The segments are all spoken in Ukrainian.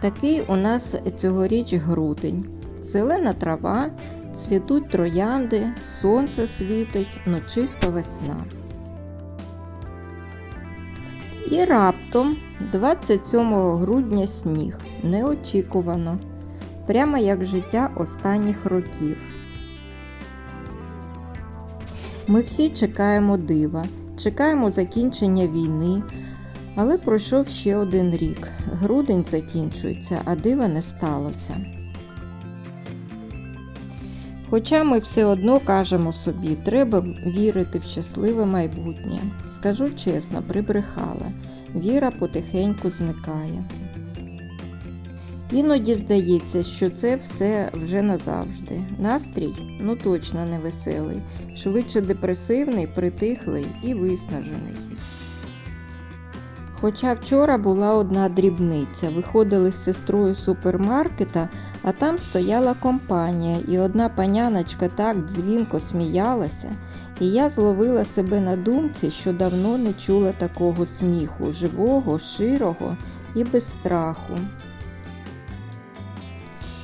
Такий у нас цьогоріч грудень. Зелена трава, цвітуть троянди, сонце світить, ну чисто весна. І раптом 27 грудня сніг. Неочікувано. Прямо як життя останніх років. Ми всі чекаємо дива, чекаємо закінчення війни, але пройшов ще один рік. Грудень закінчується, а дива не сталося. Хоча ми все одно кажемо собі, треба вірити в щасливе майбутнє. Скажу чесно, прибрехала. Віра потихеньку зникає. Іноді здається, що це все вже назавжди. Настрій ну точно не веселий, швидше депресивний, притихлий і виснажений. Хоча вчора була одна дрібниця, виходили з сестрою супермаркета, а там стояла компанія, і одна паняночка так дзвінко сміялася, і я зловила себе на думці, що давно не чула такого сміху, живого, широго і без страху.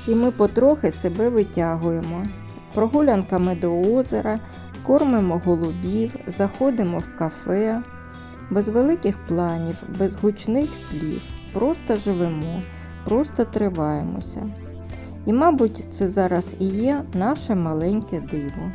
І ми потрохи себе витягуємо. Прогулянками до озера, кормимо голубів, заходимо в кафе, без великих планів, без гучних слів, просто живемо, просто триваємося. І, мабуть, це зараз і є наше маленьке диво.